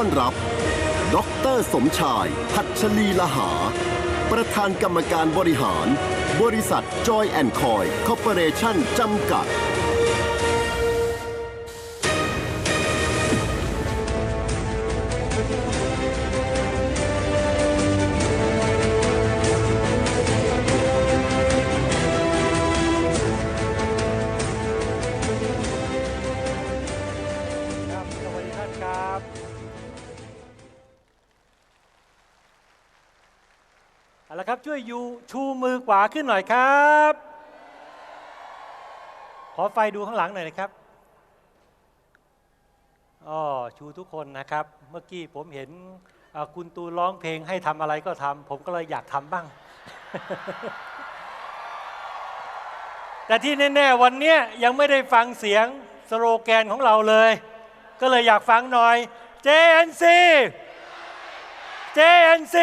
อต้อนรับ ดรสมชายพัชรีละหา ประธานกรรมการบริหาร บริษัทจอยแอนคอยคอร์ปอเรชั่นจำกัด ครับ ช่วยยูชูมือขวาขึ้นหน่อยครับ ขอไฟดูข้างหลังหน่อยนะครับอ๋อชูทุกคนนะครับ เมื่อกี้ผมเห็นคุณตูร้องเพลงให้ทำอะไรก็ทำผมก็เลยอยากทำบ้าง แต่ที่แน่ ๆ วันนี้ยยังไม่ได้ฟังเสียงสโลแกนของเราเลย ก็เลยอยากฟังหน่อย JNC JNC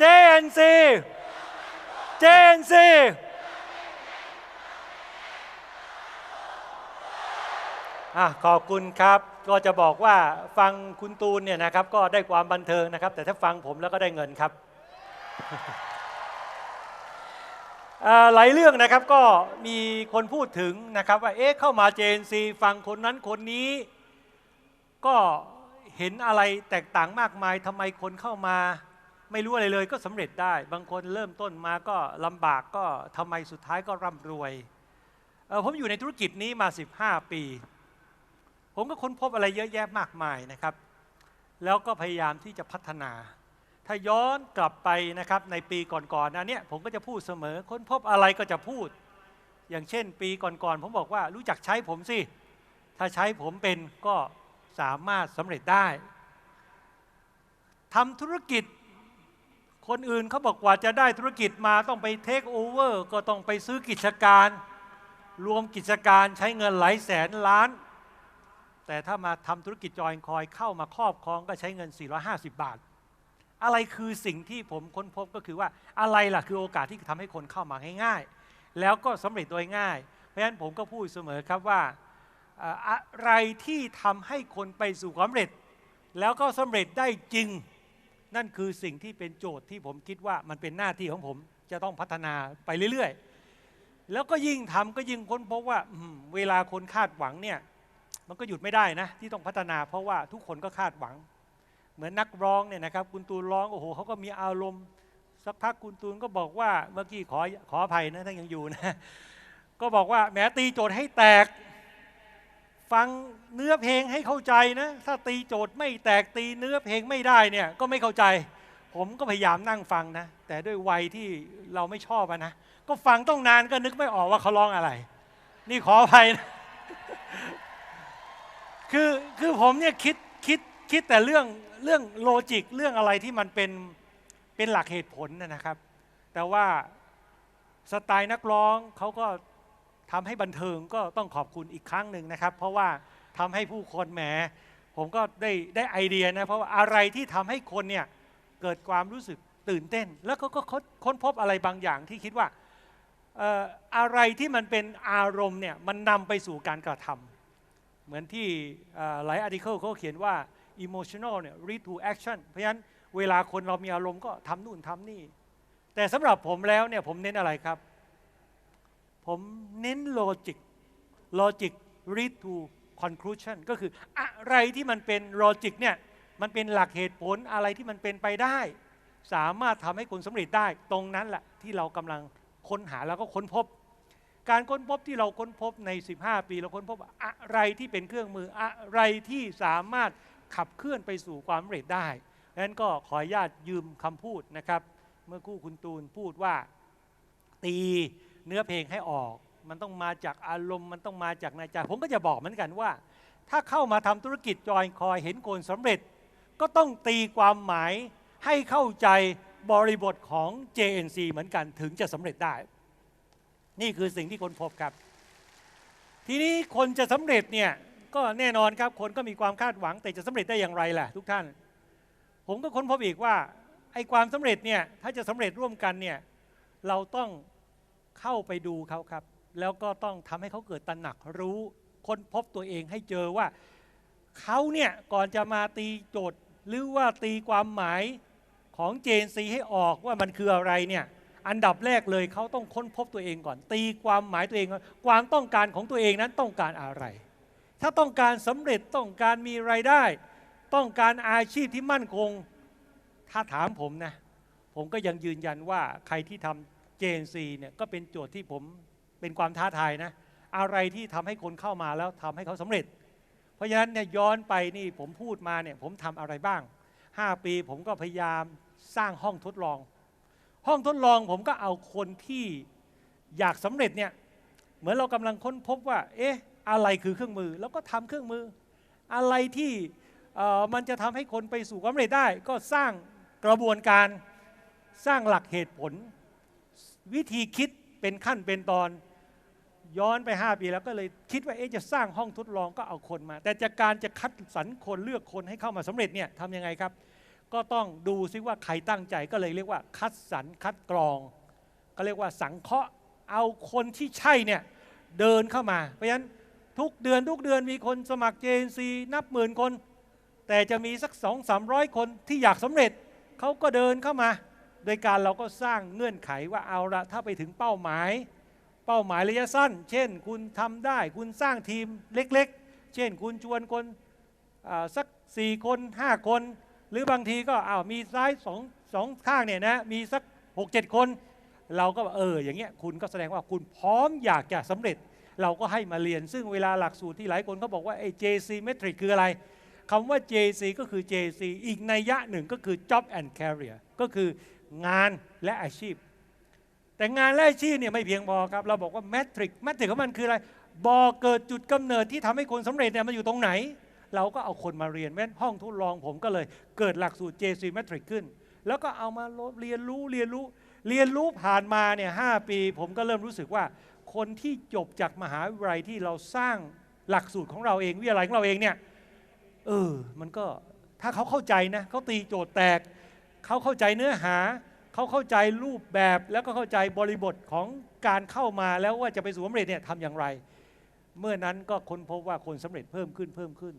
JNC JNC อะขอบคุณครับ ก็จะบอกว่าฟังคุณตูนเนี่ยนะครับ ก็ได้ความบันเทิงนะครับ แต่ถ้าฟังผมแล้วก็ได้เงินครับหลายเรื่องนะครับก็มีคนพูดถึงนะครับว่าเอ๊ะเข้ามา JNC ฟังคนนั้นคนนี้ ก็เห็นอะไรแตกต่างมากมายทำไมคนเข้ามา ไม่รู้อะไรเลยก็สำเร็จได้ บางคนเริ่มต้นมาก็ลำบากก็ทำไมสุดท้ายก็ร่ำรวยผมอยู่ในธุรกิจนี้มา 15 ปี ผมก็ค้นพบอะไรเยอะแยะมากมายนะครับ แล้วก็พยายามที่จะพัฒนา ถ้าย้อนกลับไปนะครับในปีก่อนๆนะเนี่ยผมก็จะพูดเสมอ ค้นพบอะไรก็จะพูด อย่างเช่น ปีก่อนๆผมบอกว่ารู้จักใช้ผมสิ ถ้าใช้ผมเป็นก็สามารถสำเร็จได้ทำธุรกิจ คนอื่นเขาบอกว่าจะได้ธุรกิจมาต้องไปเทคโอเวอร์ก็ต้องไปซื้อกิจการ รวมกิจการใช้เงินหลายแสนล้าน แต่ถ้ามาทำธุรกิจจอยคอยเข้ามาครอบครองก็ใช้เงิน 450 บาท อะไรคือสิ่งที่ผมค้นพบก็คือว่าอะไรล่ะคือโอกาสที่ทำให้คนเข้ามาง่ายๆ แล้วก็สำเร็จโดยง่าย เพราะฉะนั้นผมก็พูดเสมอครับว่าอะไรที่ทำให้คนไปสู่ความสำเร็จ แล้วก็สำเร็จได้จริง นั่นคือสิ่งที่เป็นโจทย์ที่ผมคิดว่ามันเป็นหน้าที่ของผมจะต้องพัฒนาไปเรื่อยๆ แล้วก็ยิ่งทำก็ยิ่งค้นพบว่าเวลาคนคาดหวังเนี่ยมันก็หยุดไม่ได้นะที่ต้องพัฒนา เพราะว่าทุกคนก็คาดหวัง เหมือนนักร้องเนี่ยนะครับคุณตูนร้องโอ้โหเขาก็มีอารมณ์สักพักคุณตูนก็บอกว่าเมื่อกี้ขอขออภัยนะถ้านยังอยู่นะก็บอกว่าแหมตีโจทย์ให้แตก ฟังเนื้อเพลงให้เข้าใจนะ ถ้าตีโจทย์ไม่แตกตีเนื้อเพลงไม่ได้เนี่ยก็ไม่เข้าใจ ผมก็พยายามนั่งฟังนะ แต่ด้วยวัยที่เราไม่ชอบนะ ก็ฟังต้องนานก็นึกไม่ออกว่าเขาร้องอะไร นี่ขออภัยนะคือคือผมเนี่ยคิดคิดคิดแต่เรื่องเรื่องโลจิกเรื่องอะไรที่มันเป็นเป็นหลักเหตุผลนะครับ แต่ว่าสไตล์นักร้องเขาก็ ทำให้บันเทิงก็ต้องขอบคุณอีกครั้งหนึ่งนะครับ เพราะว่าทำให้ผู้คนแหมผมก็ได้ได้ไอเดียนะเพราะว่าอะไรที่ทำให้คนเนี่ยเกิดความรู้สึกตื่นเต้น แล้วก็ก็ค้นพบอะไรบางอย่างที่คิดว่าอะไรที่มันเป็นอารมณ์เนี่ยมันนำไปสู่การกระทำเหมือนที่หลายอาร์ติเคิลเขาเขียนว่า emotional เนี่ย lead to action เพราะฉะนั้นเวลาคนเรามีอารมณ์ก็ทำนู่นทำนี่ แต่สำหรับผมแล้วเนี่ยผมเน้นอะไรครับ ผมเน้น logic logic lead to conclusion ก็คืออะไรที่มันเป็น logic เนี่ยมันเป็นหลักเหตุผลอะไรที่มันเป็นไปได้ สามารถทำให้คนสำเร็จได้ ตรงนั้นแหละที่เรากำลังค้นหาแล้วก็ค้นพบ การค้นพบที่เราค้นพบใน 15 ปี เราค้นพบอะไรที่เป็นเครื่องมืออะไรที่สามารถขับเคลื่อนไปสู่ความสำเร็จได้ดังนั้นก็ขออนุญาตยืมคำพูดนะครับ เมื่อกู้คุณตูนพูดว่าตี เนื้อเพลงให้ออก มันต้องมาจากอารมณ์มันต้องมาจากในใจผมก็จะบอกเหมือนกันว่า ถ้าเข้ามาทำธุรกิจจอยคอยเห็นคนสำเร็จ ก็ต้องตีความหมายให้เข้าใจบริบทของ JNC เหมือนกันถึงจะสำเร็จได้ นี่คือสิ่งที่คนพบครับ ทีนี้คนจะสำเร็จเนี่ยก็แน่นอนครับคนก็มีความคาดหวัง แต่จะสำเร็จได้อย่างไรล่ะ ทุกท่าน ผมก็ค้นพบอีกว่าไอ้ความสำเร็จเนี่ยถ้าจะสำเร็จร่วมกันเนี่ยเราต้อง เข้าไปดูเขาครับ แล้วก็ต้องทำให้เขาเกิดตระหนักรู้ค้นพบตัวเองให้เจอว่าเขาเนี่ยก่อนจะมาตีโจทย์หรือว่าตีความหมายของเจนซีให้ออกว่ามันคืออะไรเนี่ยอันดับแรกเลยเขาต้องค้นพบตัวเองก่อน ตีความหมายตัวเองว่าความต้องการของตัวเองนั้นต้องการอะไร ถ้าต้องการสำเร็จต้องการมีไรายได้ ต้องการอาชีพที่มั่นคง ถ้าถามผมนะ ผมก็ยังยืนยันว่าใครที่ทำ JNC เนี่ยก็เป็นโจทย์ที่ผมเป็นความท้าทายนะ อะไรที่ทำให้คนเข้ามาแล้วทำให้เขาสำเร็จ เพราะฉะนั้นเนี่ยย้อนไปนี่ผมพูดมาเนี่ยผมทำอะไรบ้าง 5 ปีผมก็พยายามสร้างห้องทดลอง ห้องทดลองผมก็เอาคนที่อยากสำเร็จเนี่ยเหมือนเรากำลังค้นพบว่า เอ๊ะอะไรคือเครื่องมือ แล้วก็ทำเครื่องมือ อะไรที่มันจะทำให้คนไปสู่ความสำเร็จได้ ก็สร้างกระบวนการสร้างหลักเหตุผล วิธีคิดเป็นขั้นเป็นตอนย้อนไป 5 ปีแล้วก็เลยคิดว่าเอ๊ะจะสร้างห้องทดลองก็เอาคนมา แต่จากการจะคัดสรรคนเลือกคนให้เข้ามาสำเร็จเนี่ยทำยังไงครับ ก็ต้องดูซิว่าใครตั้งใจก็เลยเรียกว่าคัดสรรคัดกรอง ก็เรียกว่าสังเคราะห์เอาคนที่ใช่เนี่ยเดินเข้ามา เพราะฉะนั้นทุกเดือนทุกเดือนมีคนสมัคร JNC นับหมื่นคน แต่จะมีสัก 2 3 0 0 คนที่อยากสำเร็จเขาก็เดินเข้ามา โดยการเราก็สร้างเงื่อนไขว่าเอาละถ้าไปถึงเป้าหมาย เป้าหมายระยะสั้น เช่น คุณทำได้ คุณสร้างทีมเล็กๆ เช่น คุณชวนคนอ่าสัก 4 คน 5 คน หรือบางทีก็อ้าวมีซ้ายสองสองข้างเนี่ยนะมีสัก 6 7 คน เราก็บอกเอออย่างเงี้ยคุณก็แสดงว่าคุณพร้อมอยากจะสำเร็จเราก็ให้มาเรียน ซึ่งเวลาหลักสูตรที่หลายคนเขาบอกว่าไอ้ JC Metric คืออะไรคำว่า JC ก็คือ JC อีกในยยะหนึ่งก็คือ Job and Career ก็คือ งานและอาชีพ แต่งานและอาชีพเนี่ยไม่เพียงพอครับ เราบอกว่า Metric Metric ของมันคืออะไรบอกเกิดจุดกำเนิดที่ทำให้คนสำเร็จเนี่ยมันอยู่ตรงไหน เราก็เอาคนมาเรียนแม้ห้องทดลองผมก็เลยเกิดหลักสูตร JC Metric ขึ้น แล้วก็เอามาเรียนรู้เรียนรู้เรียนรู้ผ่านมาเนี่ยหปี ผมก็เริ่มรู้สึกว่า คนที่จบจากมหาวิทยาลัยที่เราสร้างหลักสูตรของเราเองวิทยาลัยของเราเองเนี่ยเออมันก็ถ้าเขาเข้าใจนะเขาตีโจทย์แตก เขาเข้าใจเนื้อหา เขาเข้าใจรูปแบบแล้วก็เข้าใจบริบทของการเข้ามาแล้วว่าจะไปสู่สำเร็จเนี่ยทำอย่างไร เมื่อนั้นก็ค้นพบว่าคนสำเร็จเพิ่มขึ้นเพิ่มขึ้น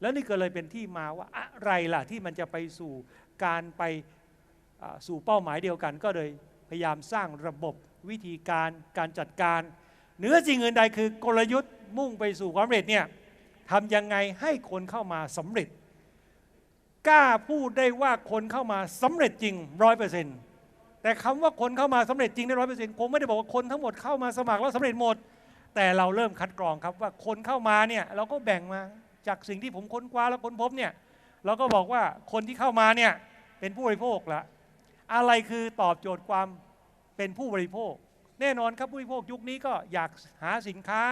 แล้วนี่ก็เลยเป็นที่มาว่าอะไรล่ะที่มันจะไปสู่การไปสู่เป้าหมายเดียวกัน ก็เลยพยายามสร้างระบบวิธีการการจัดการเหนือสิ่งอื่นใดคือกลยุทธ์มุ่งไปสู่ความสำเร็จเนี่ยทำยังไงให้คนเข้ามาสำเร็จ กล้าพูดได้ว่าคนเข้ามาสำเร็จจริงร้อยเปอร์เซ็นต์แต่คำว่าคนเข้ามาสำเร็จจริงได้ร้อยเปอร์เซ็นต์ผมไม่ได้บอกว่าคนทั้งหมดเข้ามาสมัครแล้วสำเร็จหมด แต่เราเริ่มคัดกรองครับว่าคนเข้ามาเนี่ยเราก็แบ่งมาจากสิ่งที่ผมค้นคว้าและค้นพบเนี่ยเราก็บอกว่าคนที่เข้ามาเนี่ยเป็นผู้บริโภคละอะไรคือตอบโจทย์ความเป็นผู้บริโภค แน่นอนครับผู้บริโภคยุคนี้ก็อยากหาสินค้า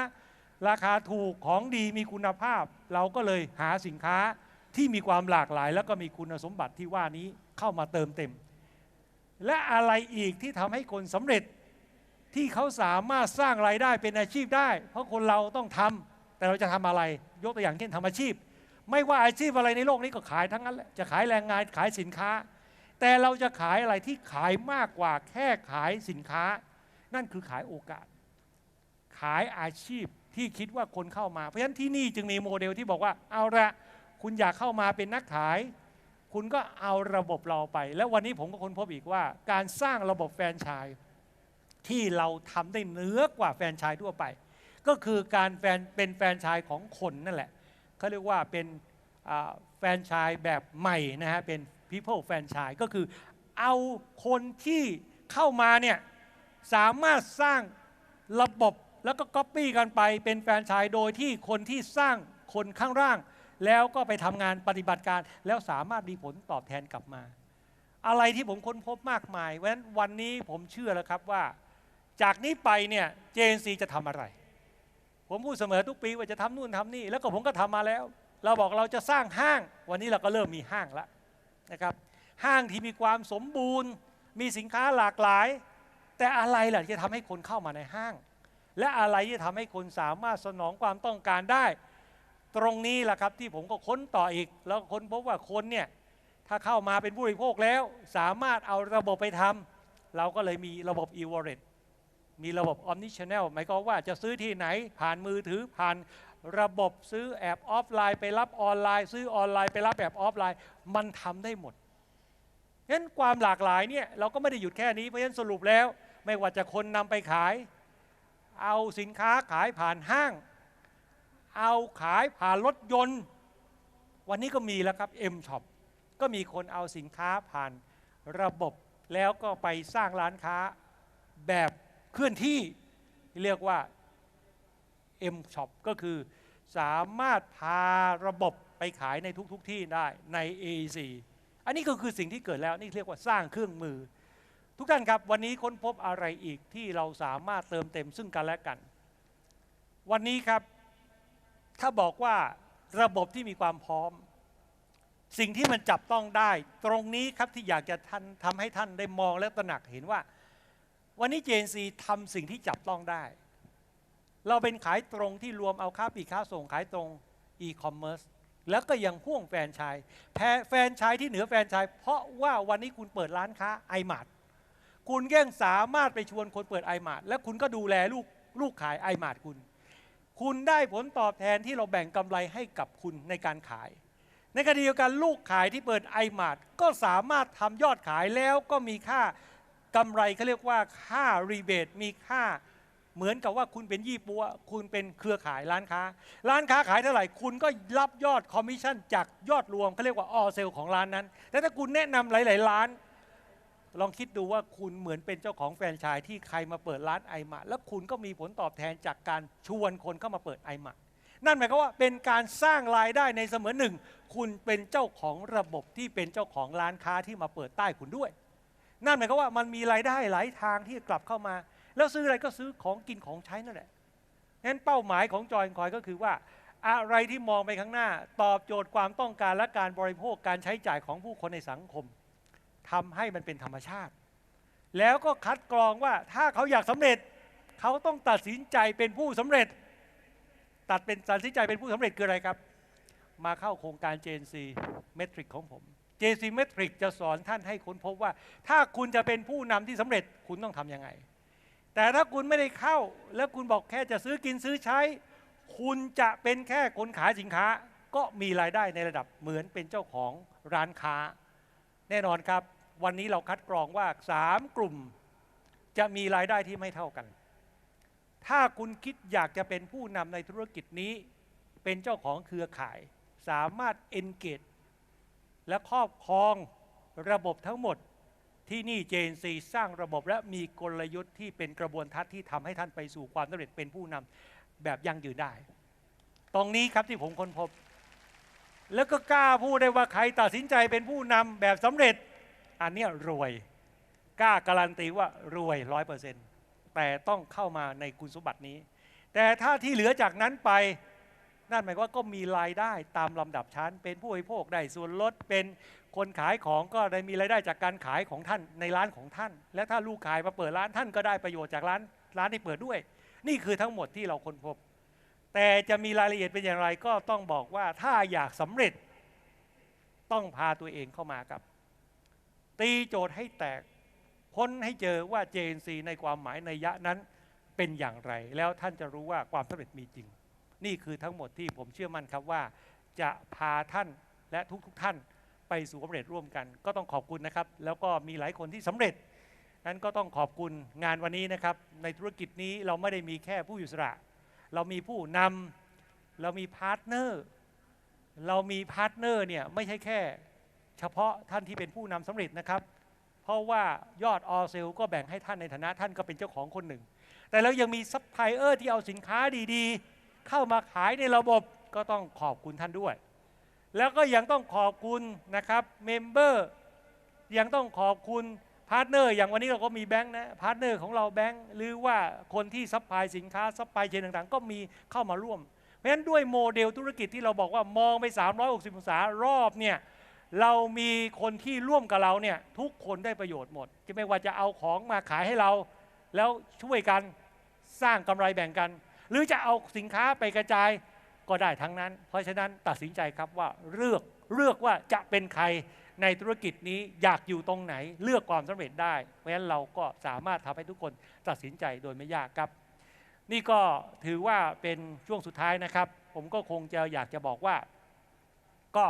ราคาถูกของดีมีคุณภาพ เราก็เลยหาสินค้า ที่มีความหลากหลาย แล้วก็มีคุณสมบัติที่ว่านี้เข้ามาเติมเต็ม และอะไรอีกที่ทำให้คนสำเร็จที่เขาสามารถสร้างรายได้เป็นอาชีพได้ เพราะคนเราต้องทำแต่เราจะทำอะไร ยกตัวอย่างเช่นทำอาชีพ ไม่ว่าอาชีพอะไรในโลกนี้ก็ขายทั้งนั้นแหละจะขายแรงงานขายสินค้า แต่เราจะขายอะไรที่ขายมากกว่าแค่ขายสินค้า นั่นคือขายโอกาส ขายอาชีพที่คิดว่าคนเข้ามา เพราะฉะนั้นที่นี่จึงมีโมเดลที่บอกว่าเอาละ คุณอยากเข้ามาเป็นนักขาย คุณก็เอาระบบเราไป แล้ววันนี้ผมก็ค้นพบอีกว่า การสร้างระบบแฟรนไชส์ที่เราทำได้เหนือกว่าแฟรนไชส์ทั่วไป ก็คือการแฟนเป็นแฟรนไชส์ของคนนั่นแหละเขาเรียกว่าเป็นแฟรนไชส์แบบใหม่นะฮะเป็น people franchise ก็คือเอาคนที่เข้ามาเนี่ยสามารถสร้างระบบแล้วก็ก๊อปปี้กันไปเป็นแฟรนไชส์โดยที่คนที่สร้างคนข้างล่าง แล้วก็ไปทำงานปฏิบัติการ แล้วสามารถมีผลตอบแทนกลับมา อะไรที่ผมค้นพบมากมายเพราะฉะนั้นวันนี้ผมเชื่อแล้วครับว่า จากนี้ไปเนี่ย JNC จะทำอะไร ผมพูดเสมอทุกปีว่าจะทำนู่นทำนี่ แล้วก็ผมก็ทำมาแล้ว เราบอกเราจะสร้างห้าง วันนี้เราก็เริ่มมีห้างแล้วนะครับ ห้างที่มีความสมบูรณ์ มีสินค้าหลากหลาย แต่อะไรล่ะที่จะทำให้คนเข้ามาในห้าง และอะไรที่จะทำให้คนสามารถสนองความต้องการได้ ตรงนี้แหละครับที่ผมก็ค้นต่ออีก แล้วค้นพบว่าคนเนี่ยถ้าเข้ามาเป็นผู้บริโภคแล้ว สามารถเอาระบบไปทำเราก็เลยมีระบบ e-wallet มีระบบ omnichannel หมายความว่าจะซื้อที่ไหนผ่านมือถือผ่านระบบซื้อแอบออฟไลน์ ไปรับออนไลน์ ซื้อออนไลน์ไปรับแบบออฟไลน์ มันทำได้หมดงั้นความหลากหลายเนี่ยเราก็ไม่ได้หยุดแค่นี้เพราะฉะนั้นสรุปแล้ว ไม่ว่าจะคนนำไปขาย เอาสินค้าขายผ่านห้าง เอาขายผ่านรถยนต์ วันนี้ก็มีแล้วครับ M Shop ก็มีคนเอาสินค้าผ่านระบบ แล้วก็ไปสร้างร้านค้าแบบเคลื่อนที่เรียกว่า M Shop ก็คือสามารถพาระบบไปขายในทุกๆทที่ได้ใน AEC อันนี้ก็คือสิ่งที่เกิดแล้วนี่เรียกว่าสร้างเครื่องมือ ทุกท่านครับวันนี้ค้นพบอะไรอีกที่เราสามารถเติมเต็มซึ่งกันและกัน วันนี้ครับ ถ้าบอกว่าระบบที่มีความพร้อม สิ่งที่มันจับต้องได้ ตรงนี้ครับที่อยากจะท่านทำให้ท่านได้มองและตระหนักเห็นว่า วันนี้ JNC ทำสิ่งที่จับต้องได้ เราเป็นขายตรงที่รวมเอาค้าปลีกค้าส่งขายตรงอีคอมเมิร์ซแล้วก็ยังพ่วงแฟนชายแฟนชายที่เหนือแฟนชายเพราะว่าวันนี้คุณเปิดร้านค้าไอมาดคุณแย่งสามารถไปชวนคนเปิดไอมาดและคุณก็ดูแลลูกลูกขายไอมาดคุณ คุณได้ผลตอบแทนที่เราแบ่งกำไรให้กับคุณในการขาย ในขณะเดียวกันลูกขายที่เปิดไอมาดก็สามารถทำยอดขายแล้วก็มีค่ากำไรเขาเรียกว่าค่ารีเบทมีค่าเหมือนกับว่าคุณเป็นยี่ปัว คุณเป็นเครือข่ายร้านค้า ร้านค้าขายเท่าไหร่ คุณก็รับยอดคอมมิชชั่นจากยอดรวมเขาเรียกว่าออเซลของร้านนั้น แต่ถ้าคุณแนะนำหลาย ๆ ร้าน ลองคิดดูว่าคุณเหมือนเป็นเจ้าของแฟรนไชส์ที่ใครมาเปิดร้านไอมาแล้วคุณก็มีผลตอบแทนจากการชวนคนเข้ามาเปิดไอมานั่นหมายความว่าเป็นการสร้างรายได้ในเสมอหนึ่ง คุณเป็นเจ้าของระบบที่เป็นเจ้าของร้านค้าที่มาเปิดใต้คุณด้วย นั่นหมายความว่ามันมีรายได้หลายทางที่กลับเข้ามา แล้วซื้ออะไรก็ซื้อของกินของใช้นั่นแหละงั้นเป้าหมายของจอยคอยก็คือว่า อะไรที่มองไปข้างหน้า ตอบโจทย์ความต้องการและการบริโภคการใช้จ่ายของผู้คนในสังคม ทำให้มันเป็นธรรมชาติ แล้วก็คัดกรองว่าถ้าเขาอยากสำเร็จ เขาต้องตัดสินใจเป็นผู้สำเร็จ ตัดเป็นตัดสินใจเป็นผู้สำเร็จคืออะไรครับ มาเข้าโครงการ JNC Metric ของผม JNC Metric จะสอนท่านให้ค้นพบว่า ถ้าคุณจะเป็นผู้นำที่สำเร็จคุณต้องทำยังไง แต่ถ้าคุณไม่ได้เข้า แล้วคุณบอกแค่จะซื้อกินซื้อใช้ คุณจะเป็นแค่คนขายสินค้า ก็มีรายได้ในระดับเหมือนเป็นเจ้าของร้านค้า แน่นอนครับ วันนี้เราคัดกรองว่า3กลุ่มจะมีรายได้ที่ไม่เท่ากัน ถ้าคุณคิดอยากจะเป็นผู้นำในธุรกิจนี้ เป็นเจ้าของเครือข่าย สามารถ engage และครอบครองระบบทั้งหมดที่นี่ JNC สร้างระบบและมีกลยุทธ์ที่เป็นกระบวนทัศน์ที่ทำให้ท่านไปสู่ความสำเร็จเป็นผู้นำแบบยั่งยืนได้ ตรงนี้ครับที่ผมค้นพบ แล้วก็กล้าพูดได้ว่าใครตัดสินใจเป็นผู้นำแบบสำเร็จ อันเนี้ยรวยกล้าการันตีว่ารวยร้อยเปอร์เซ็นต์แต่ต้องเข้ามาในคุณสมบัตินี้ แต่ถ้าที่เหลือจากนั้นไปนั่นหมายว่าก็มีรายได้ตามลำดับชั้น เป็นผู้บริโภคได้ส่วนลดเป็นคนขายของก็ได้มีรายได้จากการขายของท่านในร้านของท่าน และถ้าลูกขายมาเปิดร้านท่านก็ได้ประโยชน์จากร้านร้านที่เปิดด้วย นี่คือทั้งหมดที่เราค้นพบ แต่จะมีรายละเอียดเป็นอย่างไรก็ต้องบอกว่าถ้าอยากสำเร็จต้องพาตัวเองเข้ามาครับ ตีโจทย์ให้แตกค้นให้เจอว่า JNC ในความหมายในยะนั้นเป็นอย่างไร แล้วท่านจะรู้ว่าความสำเร็จมีจริง นี่คือทั้งหมดที่ผมเชื่อมั่นครับว่า จะพาท่านและทุกๆทท่านไปสู่ความสำเร็จร่วมกัน ก็ต้องขอบคุณนะครับ แล้วก็มีหลายคนที่สำเร็จ นั้นก็ต้องขอบคุณงานวันนี้นะครับ ในธุรกิจนี้เราไม่ได้มีแค่ผู้อยู่สระ เรามีผู้นำเรามีพาร์ทเนอร์ เรามีพาร์ทเนอร์เนี่ยไม่ใช่แค่ เฉพาะท่านที่เป็นผู้นำสำเร็จนะครับ เพราะว่ายอดออเซลก็แบ่งให้ท่านในฐานะท่านก็เป็นเจ้าของคนหนึ่ง แต่เรายังมีซัพพลายเออร์ที่เอาสินค้าดีๆ เข้ามาขายในระบบก็ต้องขอบคุณท่านด้วย แล้วก็ยังต้องขอบคุณนะครับเมมเบอร์ยังต้องขอบคุณพาร์ทเนอร์อย่างวันนี้เราก็มีแบงค์นะพาร์ทเนอร์ของเราแบงค์หรือว่าคนที่ซัพพลายสินค้าซัพพลายเชนต่างๆ ก็มีเข้ามาร่วม เพราะฉะนั้นด้วยโมเดลธุรกิจที่เราบอกว่ามองไป 360 องศารอบเนี่ย เรามีคนที่ร่วมกับเราเนี่ยทุกคนได้ประโยชน์หมด จะไม่ว่าจะเอาของมาขายให้เรา แล้วช่วยกันสร้างกำไรแบ่งกัน หรือจะเอาสินค้าไปกระจายก็ได้ทั้งนั้น เพราะฉะนั้นตัดสินใจครับว่าเลือกเลือกว่าจะเป็นใครในธุรกิจนี้อยากอยู่ตรงไหนเลือกความสำเร็จได้ เพราะฉะนั้นเราก็สามารถทำให้ทุกคนตัดสินใจโดยไม่ยากครับ นี่ก็ถือว่าเป็นช่วงสุดท้ายนะครับ ผมก็คงจะอยากจะบอกว่าก็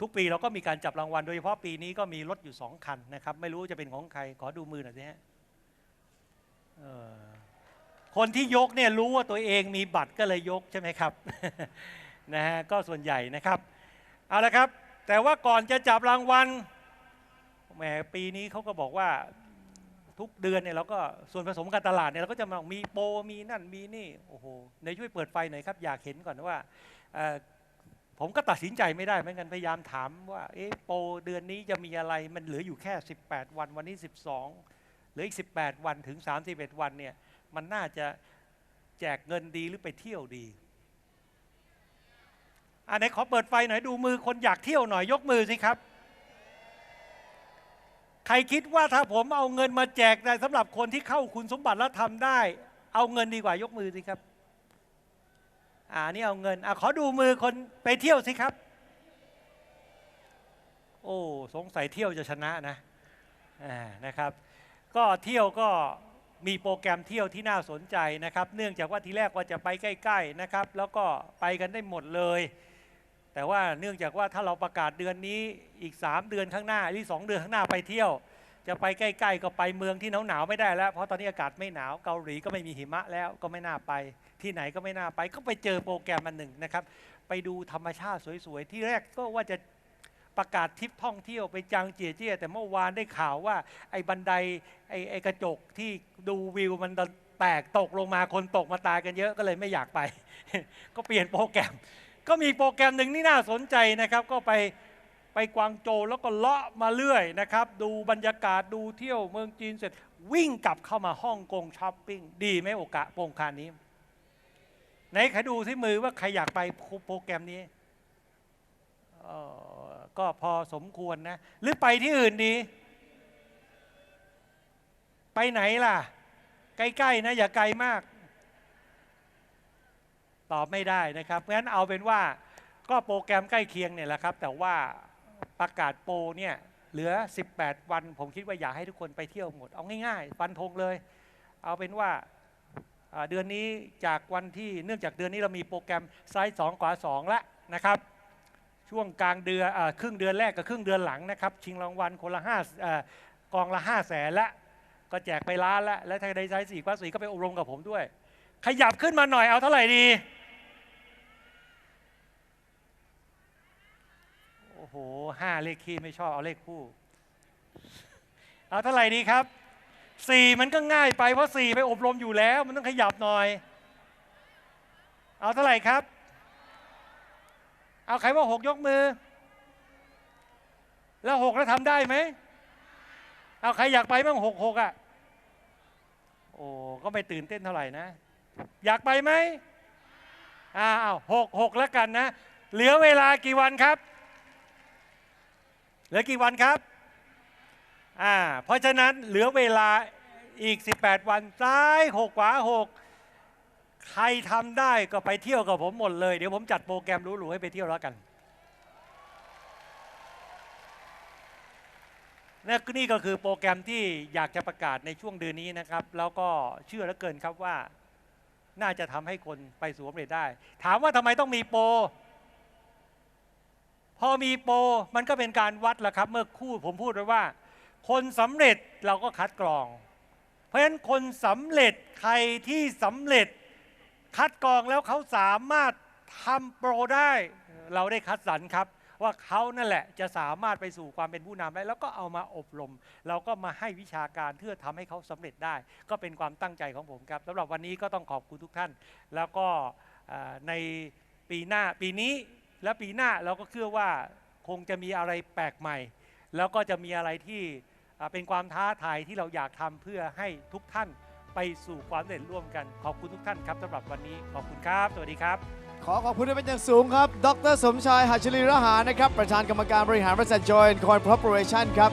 ทุกปีเราก็มีการจับรางวัล โดยเฉพาะปีนี้ก็มีรถอยู่สองคันนะครับ ไม่รู้จะเป็นของใคร ขอดูมือหน่อยสิฮะคนที่ยกเนี่ยรู้ว่าตัวเองมีบัตรก็เลยยกใช่ไหมครับนะฮะก็ส่วนใหญ่นะครับ เอาละครับ แต่ว่าก่อนจะจับรางวัลแหมปีนี้เขาก็บอกว่าทุกเดือนเนี่ยเราก็ส่วนผสมการตลาดเนี่ยเราก็จะมามีโปรมีนั่นมีนี่โอ้โหในช่วยเปิดไฟหน่อยครับ อยากเห็นก่อนว่า ผมก็ตัดสินใจไม่ได้เหมือนกันพยายามถามว่าเอ๊ะโปรเดือนนี้จะมีอะไรมันเหลืออยู่แค่ 18 วันวันนี้ 12เหลืออีก 18 วันถึง 31 วันเนี่ยมันน่าจะแจกเงินดีหรือไปเที่ยวดีอันไหนขอเปิดไฟหน่อยดูมือคนอยากเที่ยวหน่อยยกมือสิครับ ใครคิดว่าถ้าผมเอาเงินมาแจกได้สำหรับคนที่เข้าคุณสมบัติแล้วทำได้ เอาเงินดีกว่ายกมือสิครับ อ่านี่เอาเงินอะขอดูมือคนไปเที่ยวสิครับ โอ้สงสัยเที่ยวจะชนะนะนะครับ ก็เที่ยวก็มีโปรแกรมเที่ยวที่น่าสนใจนะครับ เนื่องจากว่าทีแรกว่าจะไปใกล้ๆนะครับ แล้วก็ไปกันได้หมดเลย แต่ว่าเนื่องจากว่าถ้าเราประกาศเดือนนี้อีก 3 เดือนข้างหน้าหรือ2เดือนข้างหน้าไปเที่ยว จะไปใกล้ๆก็ไปเมืองที่หนาวๆไม่ได้แล้ว เพราะตอนนี้อากาศไม่หนาวเกาหลีก็ไม่มีหิมะแล้วก็ไม่น่าไป ที่ไหนก็ไม่น่าไป ก็ไปเจอโปรแกรมอันหนึ่งนะครับ ไปดูธรรมชาติสวยๆ ที่แรกก็ว่าจะประกาศทริปท่องเที่ยวไปจางเจียเจียแต่เมื่อวานได้ข่าวว่าไอ้บันไดไอ้ไอ้กระจกที่ดูวิวมันแตกตกลงมาคนตกมาตายกันเยอะก็เลยไม่อยากไป ก็เปลี่ยนโปรแกรม ก็มีโปรแกรมหนึ่งที่น่าสนใจนะครับ ก็ไป ไปกวางโจวแล้วก็เลาะมาเรื่อยนะครับ ดูบรรยากาศดูเที่ยวเมืองจีนเสร็จ วิ่งกลับเข้ามาฮ่องกงช้อปปิ้งดีไหมโอกาสโปรงการนี้ไหนใครดูที่มือว่าใครอยากไปโปรแกรมนี้ก็พอสมควรนะ หรือไปที่อื่นดี ไปไหนล่ะ ใกล้ๆนะ อย่าไกลมาก ตอบไม่ได้นะครับ เพราะฉะนั้นเอาเป็นว่าก็โปรแกรมใกล้เคียงเนี่ยแหละครับ แต่ว่า ประกาศโปรเนี่ยเหลือ 18 วัน ผมคิดว่าอยากให้ทุกคนไปเที่ยวหมด เอาง่ายๆฟันธงเลย เอาเป็นว่าเดือนนี้จากวันที่เนื่องจากเดือนนี้เรามีโปรแกรมไซส์2กว่า2แล้วนะครับ ช่วงกลางเดือนอครึ่งเดือนแรกกับครึ่งเดือนหลังนะครับ ชิงรางวัลคนละห้าเอ่อกองละ5 0 0แสนละก็แจกไปล้านละและถ้าได้ไซส์4กว่า4ก็ไปอบรมกับผมด้วย ขยับขึ้นมาหน่อยเอาเท่าไหร่ดี โอ้โหห้าเลขคี่ไม่ชอบเอาเลขคู่ เอาเท่าไหร่ดีครับสี่มันก็ง่ายไปเพราะสี่ไปอบรมอยู่แล้ว มันต้องขยับหน่อย เอาเท่าไหร่ครับ เอาใครว่าหกยกมือ แล้วหกแล้วทำได้ไหมเอาใครอยากไปบ้างหกหกอะโอ้ก็ไม่ตื่นเต้นเท่าไหร่นะ อยากไปไหมอ้าวหกหกแล้วกันนะ เหลือเวลากี่วันครับ ลือกี่วันครับอ่าเพราะฉะนั้นเหลือเวลาอีก 18 วันซ้ายหกขวาหกใครทำได้ก็ไปเที่ยวกับผมหมดเลย เดี๋ยวผมจัดโปรแกรมหรูๆให้ไปเที่ยวแล้วกันนี่นี่ก็คือโปรแกรมที่อยากจะประกาศในช่วงเดือนนี้นะครับ แล้วก็เชื่อเหลือเกินครับว่า น่าจะทำให้คนไปสู่ควมสำเร็จได้ ถามว่าทำไมต้องมีโปร พอมีโปรมันก็เป็นการวัดแหละครับ เมื่อคู่ผมพูดไว้ว่า คนสำเร็จเราก็คัดกรอง เพราะฉะนั้นคนสำเร็จใครที่สำเร็จคัดกรองแล้วเขาสามารถทำโปรได้ เราได้คัดสรรครับ ว่าเขานั่นแหละจะสามารถไปสู่ความเป็นผู้นำได้ แล้วก็เอามาอบรม เราก็มาให้วิชาการเพื่อทำให้เขาสำเร็จได้ ก็เป็นความตั้งใจของผมครับสำหรับวันนี้ก็ต้องขอบคุณทุกท่าน แล้วก็ในปีหน้าปีนี้ และปีหน้าเราก็เชื่อว่าคงจะมีอะไรแปลกใหม่ แล้วก็จะมีอะไรที่เป็นความท้าทายที่เราอยากทำเพื่อให้ทุกท่านไปสู่ความสำเร็จร่วมกัน ขอบคุณทุกท่านครับสำหรับวันนี้ขอบคุณครับ สวัสดีครับ ขอขอบคุณเป็นอย่างสูงครับ ดรสมชายหัชลีรหานะครับ ประธานกรรมการบริหารบริษัท Joy Coin Corporation ครับ